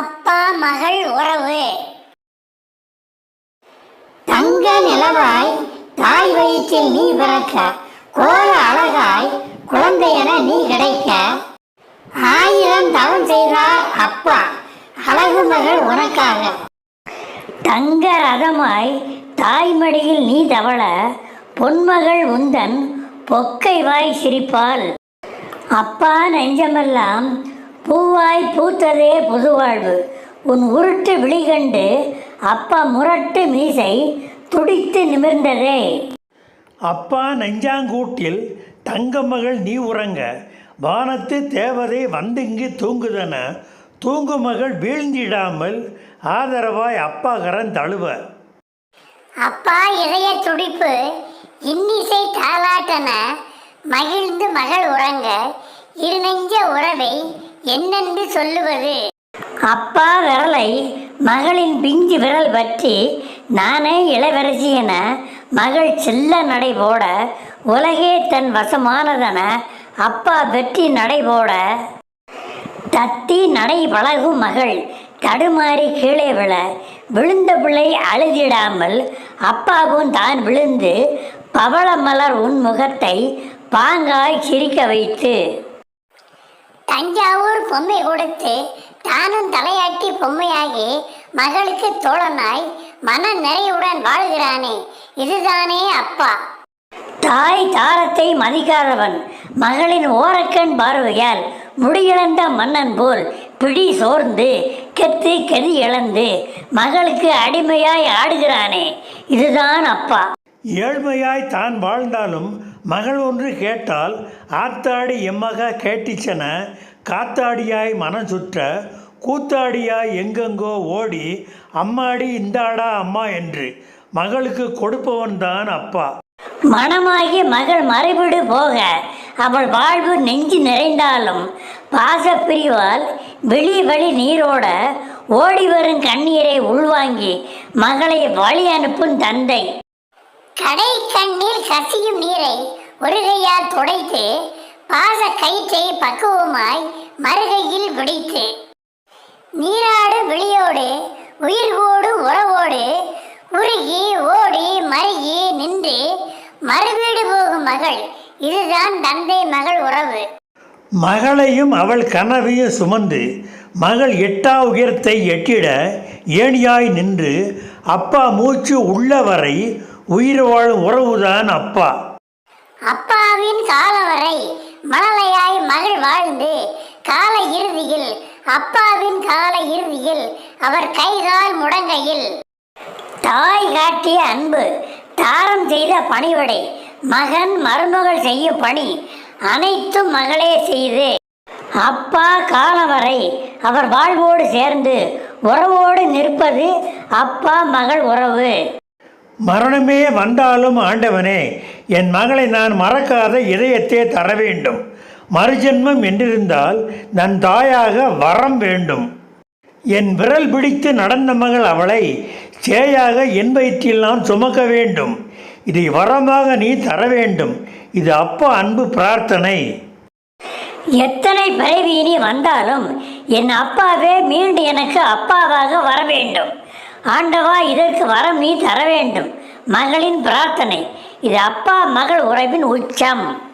அப்பா மகள் உறவு. தங்க நிலவாய் தாய் வயிற்றில் நீ பிறக்க கோல அழகாய் குழந்தையென நீ கிடைக்க. ஆயிரம் தவம் செய்தார் அப்பா அழகு மகள் உனக்காக. தங்க ரதமாய் தாய்மடியில் நீ தவள பொன்மகள் உந்தன் பொக்கை வாய் சிரிப்பாள். அப்பா நெஞ்சமெல்லாம் பூவாய் பூத்ததே புதுவாழ்வு. உன் உருட்டு விழிகண்டு அப்பா முரட்டு மீசை துடித்து நிமிர்ந்ததே. அப்பா நெஞ்சாங்கூட்டில் தங்கமகள் நீ உறங்க வானத்து தேவதை வந்திங்கு தூங்குதன தூங்கு மகள் வீழ்ந்திடாமல் ஆதரவாய் அப்பா கரன் தழுவ. அப்பா இதய துடிப்பு இன்னிசை தாலாட்டன மகிழ்ந்து மகள் உறங்க இருநெஞ்ச உறவை என்னென்று சொல்லுவது? அப்பா விரலை மகளின் பிஞ்சு விரல் பற்றி நானே இளவரசி என மகள் செல்ல நடை போட உலகே தன் வசமானதென அப்பா வெற்றி நடை போட தத்தி நடை பழகும் மகள் தடுமாறி கீழே விழ விழுந்த பிள்ளை அழுதிடாமல் அப்பாவும் தான் விழுந்து பவள மலர் உன் முகத்தை பாங்காய் சிரிக்க வைத்து தஞ்சாவூர் பொம்மை கொடுத்து தானும் தலையாட்டி பொம்மையாகி மகளுக்கு தோழனாய் மன நிறைவுடன் வாழ்கிறானே. இதுதானே அப்பா. தாய் தாரத்தை மதிக்காதவன் மகளின் ஓரக்கண் பார்வையால் முடியிழந்த மன்னன் போல் பிடி சோர்ந்து கெத்து கெதி இழந்து மகளுக்கு அடிமையாய் ஆடுகிறானே. இதுதான் அப்பா. ஏழ்மையாய் தான் வாழ்ந்தாலும் மகள் ஒன்று கேட்டால் ஆத்தாடி எம்மகா கேட்டிச்சன காத்தாடியாய் மனம் சுற்ற கூத்தாடியாய் எங்கெங்கோ ஓடி அம்மாடி இந்தாடா அம்மா என்று. மகளுக்கு கொடுப்பவன் தான் அப்பா. மனமாகி மகள் மறைவிடு போக அவள் வாழ்வு நெஞ்சு நிறைந்தாலும் பாசப்பிரிவால் வெளி வழி நீரோட ஓடி வரும் கண்ணீரை உள்வாங்கி மகளை வழி அனுப்பும் தந்தை. கடை கண்ணில் கசியும் நீரை ஒரு கையால் துடைத்து பாச கயிற்றை பக்குவமாய் மறுகையில் விடைத்து நீராடு விழியோடு உயிர்வோடு உறவோடு உருகி ஓடி மருகி நின்று மறுவீடு போகும் மகள். இதுதான் தந்தை மகள் உறவு. மகளையும் அவள் கனவையும் சுமந்து மகள் எட்டா உயரத்தை எட்டிட ஏணியாய் நின்று அப்பா மூச்சு உள்ளவரை உயிர் வாழும் உறவுதான் அப்பா. அப்பாவின் கால வரை மழலையாய் மகள் வாழ்ந்து கால இறுதியில் அப்பாவின் கால இறுதியில் அவர் கைகால் முடங்கையில் தாய் காட்டிய அன்பு தாரம் செய்த பணிவிடை மகன் மருமகள் செய்யும் பணி அனைத்தும் மகளே செய்து அப்பா காலம் வரை அவர் வாழ்வோடு சேர்ந்து உறவோடு நிற்பது அப்பா மகள் உறவு. மரணமே வந்தாலும் ஆண்டவனே என் மகளை நான் மறக்காத இதயத்தை தர வேண்டும் மறுஜென்மம் என்றிருந்தால் நன் தாயாக வரம் வேண்டும். என் விரல் பிடித்து நடந்த மகள் அவளை சேயாக என் வயிற்றில் நான் சுமக்க வேண்டும். இதை வரமாக நீ தர வேண்டும் இது அப்பா அன்பு பிரார்த்தனை. எத்தனை பிறவி இனி வந்தாலும் என் அப்பாவே மீண்டும் எனக்கு அப்பாவாக வர வேண்டும் ஆண்டவா இதற்கு வரம் நீ தர வேண்டும். மகளின் பிரார்த்தனை. இது அப்பா மகள் உறவின் உச்சம்.